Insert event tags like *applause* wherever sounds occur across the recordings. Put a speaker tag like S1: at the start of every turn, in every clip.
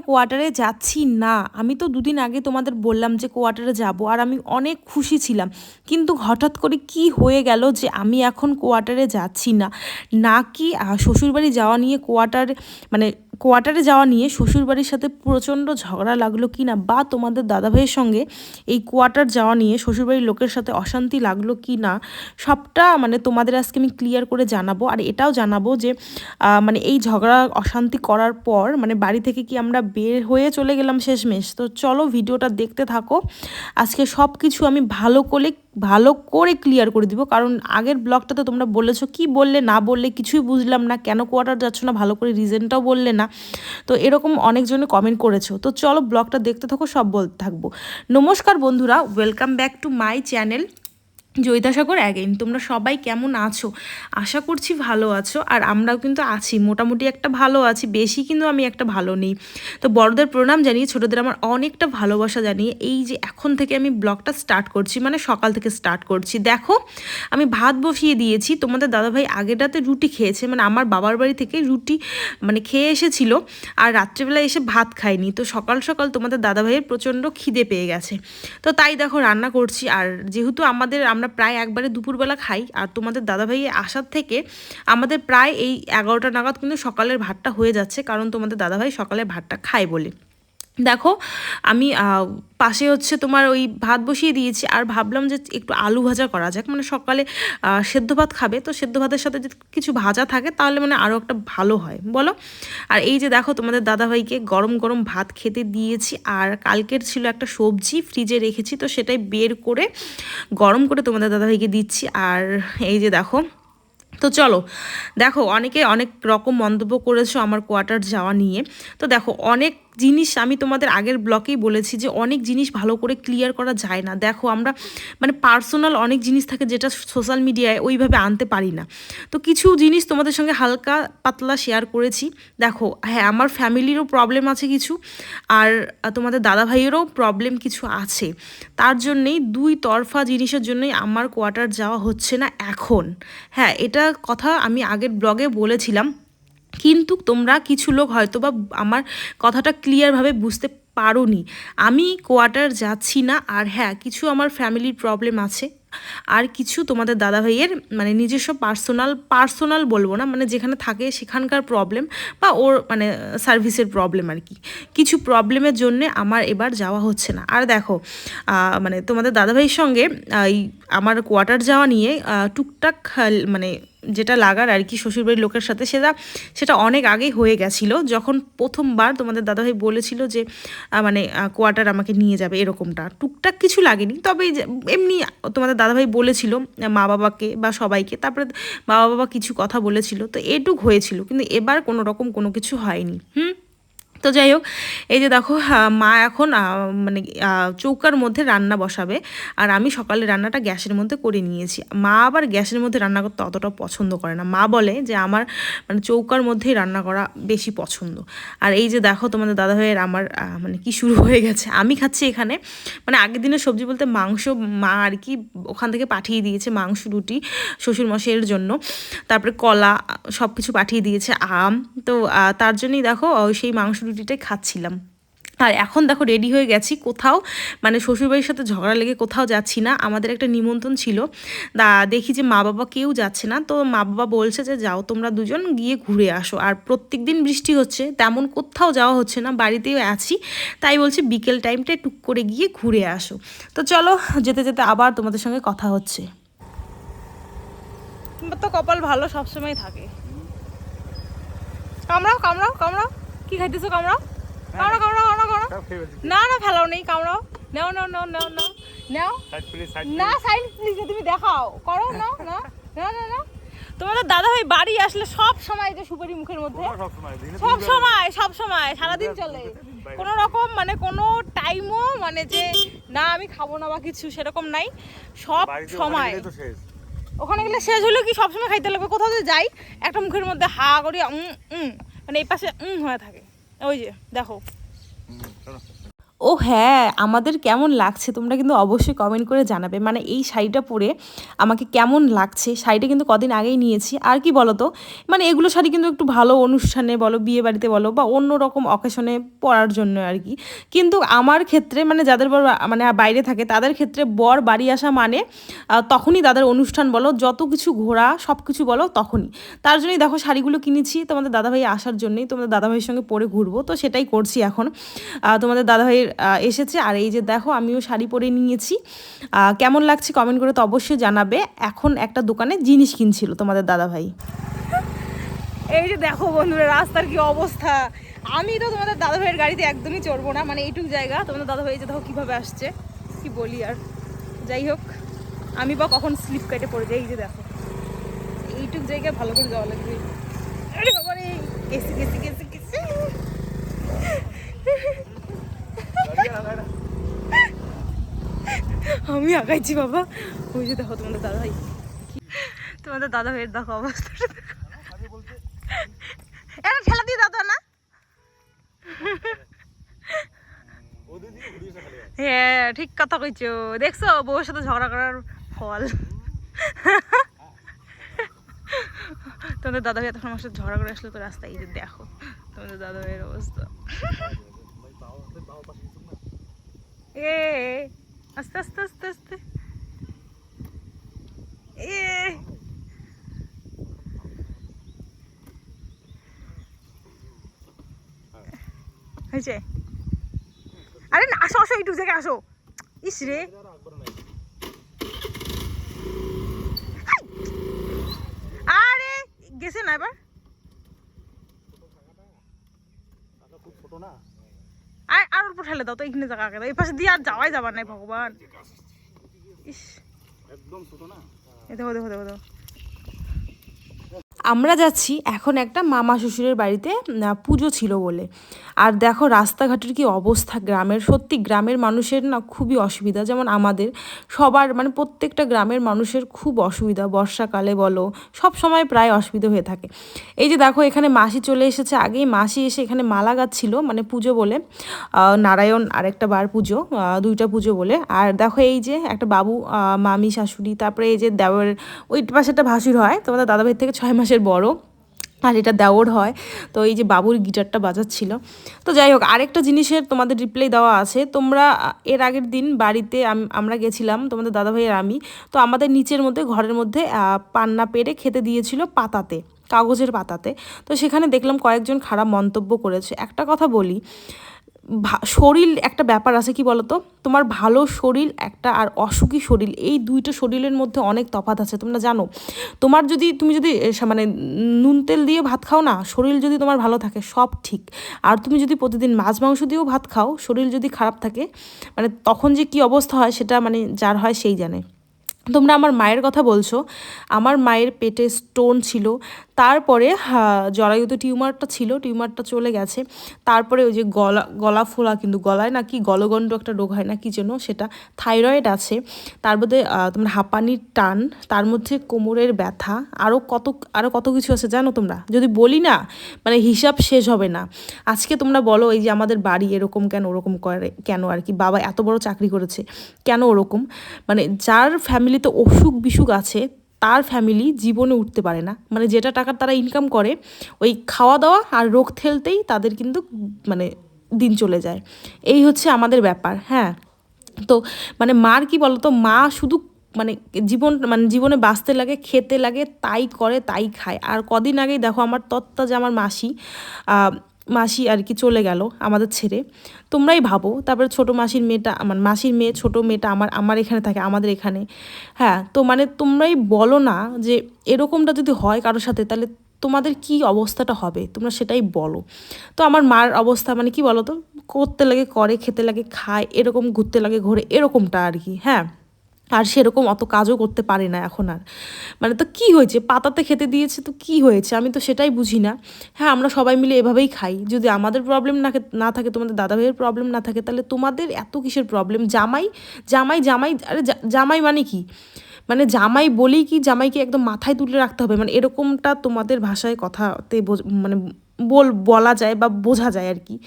S1: কোয়ার্টারে যাচ্ছি না। আমি তো দুদিন আগে তোমাদের বললাম যে কোয়ার্টারে যাব আর আমি অনেক খুশি ছিলাম। কিন্তু হঠাৎ করে কি হয়ে গেল যে আমি এখন কোয়ার্টারে যাচ্ছি না। না কি শ্বশুরবাড়ি যাওয়া নিয়ে কোয়ার্টার মানে কোয়ার্টারে যাওয়া নিয়ে শ্বশুরবাড়ির সাথে প্রচণ্ড ঝগড়া লাগল কি না বা তোমাদের দাদাভাইয়ের সঙ্গে এই কোয়ার্টার যাওয়া নিয়ে শ্বশুরবাড়ির লোকের সাথে অশান্তি লাগল কি না, সবটা মানে তোমাদের আজকে আমি ক্লিয়ার করে জানাব। আর এটাও জানাব যে মানে এই ঝগড়া, অশান্তি করার পর মানে বাড়ি থেকে কি আমরা বের হয়ে চলে গেলাম শেষমেশ? তো চলো ভিডিওটা দেখতে থাকো। আজকে সব কিছু আমি ভালো করে ভালো করে ক্লিয়ার করে দিব। কারণ আগের ব্লগটাতে তোমরা বলেছ, কি বললে, না বললে কিছুই বুঝলাম না, কেন কোয়ার্টার যাচ্ছ না, ভালো করে রিজনটাও বললে না। তো এরকম অনেকজনে কমেন্ট করেছ। তো চলো ব্লগটা দেখতে থাকো, সব বলতে থাকব। নমস্কার বন্ধুরা welcome back to my channel Joyitasagar again তোমরা সবাই কেমন আছো? আশা করছি ভালো আছো, আর আমরাও কিন্তু আছি, মোটামুটি একটা ভালো আছি, বেশি কিন্তু আমি একটা ভালো নেই। তো বড়দের প্রণাম জানিয়ে, ছোটোদের আমার অনেকটা ভালোবাসা জানিয়ে, এই যে এখন থেকে আমি ব্লগটা স্টার্ট করছি মানে সকাল থেকে স্টার্ট করছি। দেখো, আমি ভাত বসিয়ে দিয়েছি, তোমাদের দাদাভাই আগের রাতে রুটি খেয়েছে মানে আমার বাবার বাড়ি থেকে রুটি মানে খেয়ে এসেছিল, আর রাত্রেবেলা এসে ভাত খায়নি। তো সকাল সকাল তোমাদের দাদাভাইয়ের প্রচণ্ড খিদে পেয়ে গেছে। তো তাই দেখো, রান্না করছি, আর যেহেতু আমাদের, আমরা প্রায় একবারে দুপুরবেলা খাই। আর তোমাদের দাদাভাই আসার থেকে আমাদের প্রায় এই এগারোটা নাগাদ কিন্তু সকালের ভাতটা হয়ে যাচ্ছে। কারণ তোমাদের দাদাভাই সকালের ভাতটা খায় বলে। দেখো, আমি পাশে হচ্ছে তোমার ওই ভাত বসিয়ে দিয়েছি আর ভাবলাম যে একটু আলু ভাজা করা যাক। মানে সকালে সেদ্ধ ভাত খাবে, তো সেদ্ধ ভাতের সাথে যদি কিছু ভাজা থাকে তাহলে মানে আরও একটা ভালো হয়। বলো? আর এই যে দেখো তোমাদের দাদাভাইকে গরম গরম ভাত খেতে দিয়েছি আর কালকের ছিল একটা সবজি ফ্রিজে রেখেছি, তো সেটাই বের করে, গরম করে তোমাদের দাদাভাইকে দিচ্ছি। আর এই যে দেখো, তো চলো, দেখো অনেকে অনেক রকম মন্তব্য করেছ আমার কোয়ার্টার যাওয়া নিয়ে। তো দেখো, অনেক জিনিস আমি তোমাদের আগের ব্লকেই বলেছি যে অনেক জিনিস ভালো করে ক্লিয়ার করা যায় না। দেখো আমরা মানে পার্সোনাল অনেক জিনিস থাকে যেটা সোশ্যাল মিডিয়ায় ওইভাবে আনতে পারি না। তো কিছু জিনিস তোমাদের সঙ্গে হালকা পাতলা শেয়ার করেছি। দেখো হ্যাঁ আমার ফ্যামিলিরও প্রবলেম আছে কিছু, আর তোমাদের দাদা ভাইয়েরও প্রবলেম কিছু আছে। তার জন্যেই দুই তরফা জিনিসের জন্যই আমার কোয়ার্টার যাওয়া হচ্ছে না এখন। হ্যাঁ এটা কথা আমি আগের ব্লগে বলেছিলাম। কিন্তু তোমরা কিছু লোক হয়তো বা আমার কথাটা ক্লিয়ারভাবে বুঝতে পারোনি। আমি কোয়ার্টার যাচ্ছি না আর হ্যাঁ কিছু আমার ফ্যামিলির প্রবলেম আছে। আর কিছু তোমাদের দাদা ভাইয়ের মানে নিজস্ব পার্সোনাল পার্সোনাল বলব না মানে যেখানে থাকে সেখানকার প্রবলেম বা ওর মানে সার্ভিসের প্রবলেম আর কি। কিছু প্রবলেমের জন্যে আমার এবার যাওয়া হচ্ছে না। আর দেখো মানে তোমাদের দাদাভাইয়ের সঙ্গে এই আমার কোয়ার্টার যাওয়া নিয়ে টুকটাক মানে যেটা লাগার আর কি শ্বশুরবাড়ির লোকের সাথে সেটা সেটা অনেক আগেই হয়ে গেছিল। যখন প্রথমবার তোমাদের দাদাভাই বলেছিল যে মানে কোয়ার্টার আমাকে নিয়ে যাবে এরকমটা। টুকটাক কিছু লাগেনি, তবে এমনি তোমাদের দাদাভাই বলেছিল, মা বাবাকে বা সবাইকে, তারপরে বাবা বাবা কিছু কথা বলেছিল, তো এটুক হয়েছিল, কিন্তু এবার কোনো রকম কোনো কিছু হয়নি। হুম? তো যাই হোক, এই যে দেখো মা এখন মানে চৌকার মধ্যে রান্না বসাবে। আর আমি সকালে রান্নাটা গ্যাসের মধ্যে করে নিয়েছি। মা আবার গ্যাসের মধ্যে রান্না করতে অতটা পছন্দ করে না। মা বলে যে, আমার মানে চৌকার মধ্যেই রান্না করা বেশি পছন্দ। আর এই যে দেখো, তোমাদের দাদা ভাইয়ের আমার মানে কি শুরু হয়ে গেছে। আমি খাচ্ছি এখানে মানে আগের দিনের সবজি বলতে মাংস, মা আর কি ওখান থেকে পাঠিয়ে দিয়েছে মাংস, রুটি শ্বশুর মশাইয়ের জন্য। তারপরে কলা সব কিছু পাঠিয়ে দিয়েছে, আম। তো তার জন্যই দেখো সেই মাংস রুটিটাই খাচ্ছিলাম। আর এখন দেখো রেডি হয়ে গেছি, কোথাও মানে শ্বশুরবাড়ির সাথে ঝগড়া লেগে কোথাও যাচ্ছি না। আমাদের একটা নিমন্ত্রণ ছিল। দা, দেখি যে মা বাবা কেউ যাচ্ছে না। তো মা বাবা বলছে যে, যাও তোমরা দুজন গিয়ে ঘুরে আসো। আর প্রত্যেক দিন বৃষ্টি হচ্ছে, তেমন কোথাও যাওয়া হচ্ছে না, বাড়িতেও আছি। তাই বলছি, বিকেল টাইমটা টুক করে গিয়ে ঘুরে আসো। তো চলো, যেতে যেতে আবার তোমাদের সঙ্গে কথা হচ্ছে। তো কপাল ভালো, সবসময় থাকে। কামড়াও কামড়াও কামড়াও। কি খাইতেছো? কামড়াও। কামড়াও কামড়াও কামড়াও কামড়াও। না না ফেলাও নেই কামড়াও। নাও নাও নাও নাও নাও। নাও। না সাইন প্লিজ তুমি দেখাও। করো না না না না না তোমাদের দাদা ভাই বাড়ি আসলে সব সময় যে সুপারি মুখের মধ্যে। সব সময় সব সময় সারাদিন চলে। কোনো রকম মানে কোনো টাইমও মানে যে না আমি খাব না বা কিছু সেরকম নাই। সব সময়। ওখানে গেলে শেষ হলেও কি সবসময় খাইতে লাগবে? কোথাও যাই একটা মুখের মধ্যে হা করি উম উম। মানে এই পাশে হয়ে থাকে। ওই যে দেখো। ও হ্যাঁ আমাদের কেমন লাগছে তোমরা কিন্তু অবশ্যই কমেন্ট করে জানাবে। মানে এই শাড়িটা পরে আমাকে কেমন লাগছে? শাড়িটা কিন্তু কদিন আগেই নিয়েছি। আর কি বলো তো মানে এগুলো শাড়ি কিন্তু একটু ভালো অনুষ্ঠানে বলো, বিয়ে বাড়িতে বলো বা অন্য রকম অকেশনে পরার জন্য আর কি। কিন্তু আমার ক্ষেত্রে মানে যাদের বর মানে বাইরে থাকে, তাদের ক্ষেত্রে বর বাড়ি আসা মানে তখনই তাদের অনুষ্ঠান বলো, যত কিছু ঘোরা, সব কিছু বলো, তখনই। তার জন্যই দেখো শাড়িগুলো কিনেছি তোমাদের দাদাভাই আসার জন্যই, তোমাদের দাদাভাইয়ের সঙ্গে পরে ঘুরবো। তো সেটাই করছি এখন। তোমাদের দাদাভাইয়ের এসেছে। আর এই যে দেখো, আমিও শাড়ি পরে নিয়েছি। কেমন লাগছে কমেন্ট করে তো অবশ্যই জানাবে। এখন একটা দোকানে জিনিস কিনছিল তোমাদের দাদাভাই। এই যে দেখো বন্ধুরা, রাস্তার কি অবস্থা? আমি তো তোমাদের দাদাভাইয়ের গাড়িতে একদমই চড়বো না মানে এইটুক জায়গা। তোমাদের দাদাভাই যে দেখো কীভাবে আসছে, কি বলি আর। যাই হোক, আমি বা কখন স্লিপ কেটে পড়ে যাই, এই যে দেখো। এইটুক জায়গায় ভালো করে যাওয়া লাগবে। আরে গেছি গেছি গেছি। আমি আগাইছি, বাবা। ওই যে দেখো তোমাদের দাদা তোমাদের দাদা ভাইয়ের দেখো অবস্থাটা এটা দিয়ে দাদা না। হ্যাঁ ঠিক কথা কইছো। দেখছ বউর সাথে ঝগড়া করার ফল। তোমাদের দাদা ভাই তখন আমার সাথে ঝগড়া করে আসলো তো রাস্তায়, এই যে দেখো, তোমাদের দাদা ভাইয়ের অবস্থা। এ আস্তে আস্তে আস্তে আস্তে। এ। হয়েছে। আরে না, আসো আসো একটু জায়গায় আসো। ইস রে। আরে, গেছে না এবার
S2: খুব ছোট না
S1: আর আর অল্প ঠেলে দাও তো এখানে জায়গা আগে। এই পাশে দিয়ে আর যাওয়াই যাবার নাই ভগবান ইস।
S2: একদম ছোট না
S1: দেখো দেখো দেখো দেখো। আমরা যাচ্ছি, এখন একটা মামা শ্বশুরের বাড়িতে পুজো ছিল বলে। আর দেখো রাস্তাঘাটের কি অবস্থা গ্রামের, সত্যি গ্রামের মানুষের না খুবই অসুবিধা। যেমন আমাদের, সবার মানে প্রত্যেকটা গ্রামের মানুষের খুব অসুবিধা, বর্ষাকালে বলো, সব সময় প্রায় অসুবিধা হয়ে থাকে। এই যে দেখো এখানে মাসি চলে এসেছে, আগেই মাসি এসে এখানে মালা গাচ্ছিল মানে পুজো বলে নারায়ণ আর একটা বার পুজো দুইটা পুজো বলে। আর দেখো এই যে একটা বাবু মামি শাশুড়ি, তারপরে এই যে দেওয়ার, ওই পাশে একটা ভাসুর হয়, তোমাদের দাদাভাই থেকে ছয় মাসের বড়, আর এটা দেওর হয়। তো এই যে বাবুর গিটারটা বাজাচ্ছিল। তো যাই হোক, আরেকটা জিনিসের তোমাদের রিপ্লাই দেওয়া আছে। তোমরা, এর আগের দিন বাড়িতে আমরা গেছিলাম, তোমাদের দাদাভাই আর আমি। তো আমাদের নিচের মধ্যে, ঘরের মধ্যে পান্না পেরে খেতে দিয়েছিল পাতাতে, কাগজের পাতাতে। তো সেখানে দেখলাম কয়েকজন খারাপ মন্তব্য করেছে। একটা কথা বলি শরীর একটা ব্যাপার আছে কি বলতো? তোমার ভালো শরীর একটা আর অসুখী শরীর, এই দুইটা শরীরের মধ্যে অনেক তফাৎ আছে। তোমরা জানো, তোমার যদি, তুমি যদি মানে নুন তেল দিয়ে ভাত খাও না, শরীর যদি তোমার ভালো থাকে, সব ঠিক। আর তুমি যদি প্রতিদিন মাছ মাংস দিয়েও ভাত খাও, শরীর যদি খারাপ থাকে মানে তখন যে কি অবস্থা হয় সেটা মানে যার হয় সেই জানে। তোমরা আমার মায়ের কথা বলছো, আমার মায়ের পেটে স্টোন ছিল তারপরে জরায়ুতে টিউমারটা ছিল, টিউমারটা চলে গেছে। তারপরে ওই যে গলা গলা ফোলা কিন্তু গলায় নাকি গলগণ্ড একটা রোগ হয় না কি যেন সেটা থাইরয়েড আছে। তার মধ্যে তোমার হাঁপানির টান, তার মধ্যে কোমরের ব্যথা আরও কত আরও কত কিছু আছে জানো তোমরা? যদি বলি না মানে হিসাব শেষ হবে না। আজকে তোমরা বলো, এই যে আমাদের বাড়ি এরকম কেন ওরকম করে, কেন আর কি? বাবা এত বড় চাকরি করেছে, কেন ওরকম? মানে যার ফ্যামিলিতে অসুখ বিসুখ আছে তার ফ্যামিলি জীবনে উঠতে পারে না। মানে যেটা টাকা তারা ইনকাম করে, ওই খাওয়া দাওয়া আর রোগ ঠেলতেই তাদের কিন্তু মানে দিন চলে যায়। এই হচ্ছে আমাদের ব্যাপার হ্যাঁ। তো মানে মার কি বলতো, মা শুধু মানে জীবন মানে জীবনে বাঁচতে লাগে, খেতে লাগে, তাই করে, তাই খায়। আর কদিন আগেই দেখো আমার তত্ত্বা যে আমার মাসি মাসি আর কি চলে গেল আমাদের ছেড়ে। তোমরাই ভাবো, তারপরে ছোটো মাসির মেয়েটা, আমার মাসির মেয়ে, ছোটো মেয়েটা আমার আমার এখানে থাকে, আমাদের এখানে। হ্যাঁ তো মানে তোমরাই বলো না যে এরকমটা যদি হয় কারোর সাথে, তাহলে তোমাদের কি অবস্থাটা হবে? তোমরা সেটাই বলো। তো আমার মার অবস্থা মানে কি বলো তো করতে লাগে, করে, খেতে লাগে, খায়, এরকম, ঘুরতে লাগে, ঘোরে, এরকমটা আর কি হ্যাঁ। আর সেরকম অত কাজও করতে পারে না এখন আর। মানে তো কি হয়েছে? পাতাতে খেতে দিয়েছে তো কি হয়েছে? আমি তো সেটাই বুঝি না। হ্যাঁ আমরা সবাই মিলে এভাবেই খাই। যদি আমাদের প্রবলেম না না থাকে, তোমাদের দাদা ভাইয়ের প্রবলেম না থাকে, তাহলে তোমাদের এত কিসের প্রবলেম জামাই জামাই জামাই আরে জামাই মানে কি? মানে জামাই বলেই কি জামাইকে একদম মাথায় তুলে রাখতে হবে? মানে এরকমটা তোমাদের ভাষায় কথাতে মানে বল বলা যায় বা বোঝা যায় আর কি।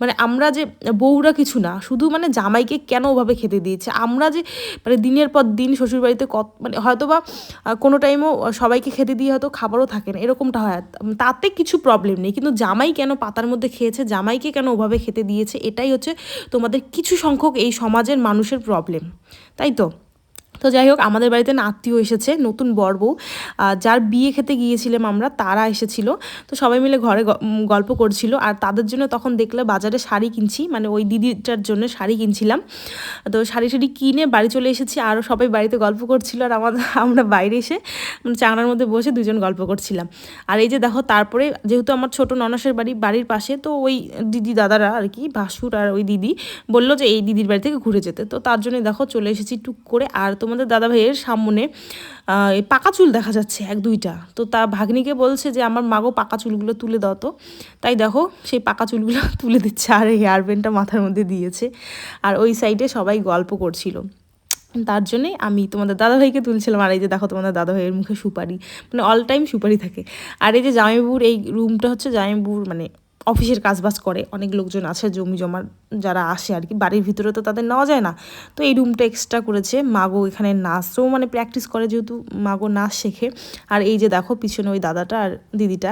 S1: মানে আমরা যে বউরা কিছু না, শুধু মানে জামাইকে কেন ওভাবে খেতে দিয়েছে? আমরা যে মানে দিনের পর দিন শ্বশুরবাড়িতে কত মানে হয়তো বা কোনো টাইমও সবাইকে খেতে দিয়ে হয়তো খাবারও থাকে না, এরকমটা হয়। তাতে কিছু প্রবলেম নেই, কিন্তু জামাই কেন পাতার মধ্যে খেয়েছে, জামাইকে কেন ওভাবে খেতে দিয়েছে, এটাই হচ্ছে তোমাদের কিছু সংখ্যক এই সমাজের মানুষের প্রবলেম তাই তো? তো যাই হোক, আমাদের বাড়িতে না আত্মীয় এসেছে, নতুন বর বউ। যার বিয়ে খেতে গিয়েছিলাম আমরা, তারা এসেছিল। তো সবাই মিলে ঘরে গল্প করছিল। আর তাদের জন্য তখন দেখলে বাজারে শাড়ি কিনছি মানে ওই দিদিটার জন্য শাড়ি কিনছিলাম। তো শাড়ি শাড়ি কিনে বাড়ি চলে এসেছি, আরও সবাই বাড়িতে গল্প করছিল আর আমাদের, আমরা বাইরে এসে মানে চাংড়ার মধ্যে বসে দুজন গল্প করছিলাম। আর এই যে দেখো, তারপরে যেহেতু আমার ছোট ননাসের বাড়ি, বাড়ির পাশে, তো ওই দিদি দাদারা আর কি, ভাসুর আর ওই দিদি, বলল যে এই দিদির বাড়ি থেকে ঘুরে যেতে। তো তার জন্য দেখো চলে এসেছি টুক করে। আর তোমাদের দাদা ভাইয়ের সামনে এই পাকা চুল দেখা যাচ্ছে এক দুইটা। তো তা ভাগ্নিকে বলছে যে, আমার মাগো পাকা চুলগুলো তুলে দাও তো। তাই দেখো, সেই পাকা চুলগুলো *laughs* তুলে দিচ্ছে আর হেয়ার ব্যান্ডটা মাথার মধ্যে দিয়েছে। আর ওই সাইডে সবাই গল্প করছিল। তার জন্যে আমি তোমাদের দাদাভাইকে তুলছিলাম। আর এই যে দেখো, তোমাদের দাদাভাইয়ের মুখে সুপারি। মানে অল টাইম সুপারি থাকে। আর এই যে জামাইবাবুর এই রুমটা হচ্ছে জামাইবাবুর মানে অফিসের কাজবাজ করে, অনেক লোকজন আছে, জমি জমার যারা আসে আর কি, বাড়ির ভিতরে তো তাদের নেওয়া যায় না। তো এই রুমটা এক্সট্রা করেছে, মাগো এখানে নাচও মানে প্র্যাকটিস করে যেহেতু মাগো নাচ শেখে। আর এই যে দেখো পিছনে ওই দাদাটা আর দিদিটা।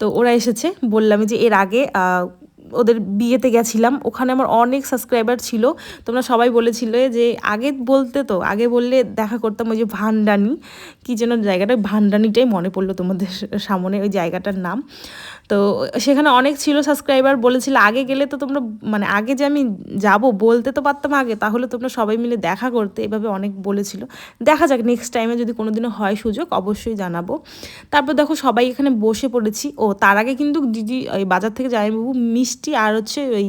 S1: তো ওরা এসেছে বললাম যে এর আগে ওদের বিয়েতে গেছিলাম, ওখানে আমার অনেক সাবস্ক্রাইবার ছিল। তোমরা সবাই বলেছিলে যে আগে বলতে তো, আগে বললে দেখা করতাম ওই যে ভান্ডানি, কী যেন জায়গাটা ভান্ডানিটাই মনে পড়ল তোমাদের *laughs* সামনে, ওই জায়গাটার নাম। তো সেখানে অনেক ছিল সাবস্ক্রাইবার বলেছিল আগে গেলে তো তোমরা মানে আগে যে আমি যাব, বলতে তো পারতাম আগে, তাহলে তোমরা সবাই মিলে দেখা করতে, এভাবে অনেক বলেছিল। দেখা যাক নেক্সট টাইমে যদি কোনোদিনও হয় সুযোগ, অবশ্যই জানাব। তারপর দেখো সবাই এখানে বসে পড়েছি। ও, তার আগে কিন্তু দিদি বাজার থেকে জামাইবাবু মিষ্টি আর হচ্ছে ওই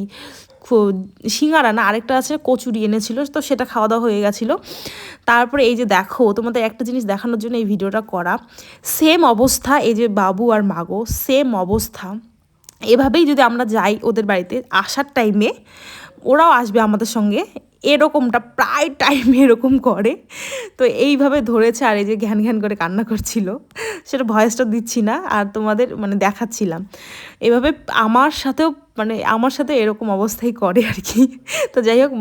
S1: সিঙ্গারা না, আরেকটা আছে কচুরি এনেছিল, তো সেটা খাওয়া দাওয়া হয়ে গেছিল। তারপরে এই যে দেখো, তোমাদের একটা জিনিস দেখানোর জন্য এই ভিডিওটা করা। সেম অবস্থা এই যে বাবু আর মাগো সেম অবস্থা। এভাবেই যদি আমরা যাই ওদের বাড়িতে, আসার টাইমে ওরাও আসবে আমাদের সঙ্গে। এরকমটা প্রায় টাইম এরকম করে। তো এইভাবে ধরেছে আর এই যে ঘ্যান ঘ্যান করে কান্না করছিল। সেটা ভয়েসটা দিচ্ছি না, আর তোমাদের মানে দেখাচ্ছিলাম। এভাবে আমার সাথেও মানে আমার সাথে এরকম অবস্থাই করে আর কি। তো যাই হোক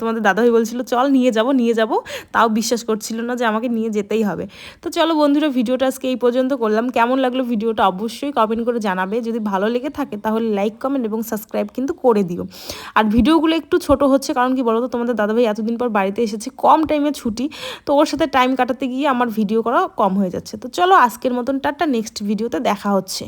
S1: তোমাদের দাদাভাই বলছিল, চল নিয়ে যাব নিয়ে যাব। তাও বিশ্বাস করছিল না যে আমাকে নিয়ে যেতেই হবে। তো চলো বন্ধুরা, ভিডিওটা আজকে এই পর্যন্ত করলাম। কেমন লাগল ভিডিওটা অবশ্যই কমেন্ট করে জানাবে। যদি ভালো লেগে থাকে তাহলে লাইক কমেন্ট এবং সাবস্ক্রাইব কিন্তু করে দিও। আর ভিডিওগুলো একটু ছোট হচ্ছে, কারণ কি বলতো, তোমাদের দাদাভাই এতদিন পর বাড়িতে এসেছে, কম টাইমে ছুটি। তো ওর সাথে টাইম কাটাতে গিয়ে আমার ভিডিও করা কম হয়ে যাচ্ছে। তো চলো আজকের মতন টাটা নেক্সট ভিডিওতে দেখা হচ্ছে।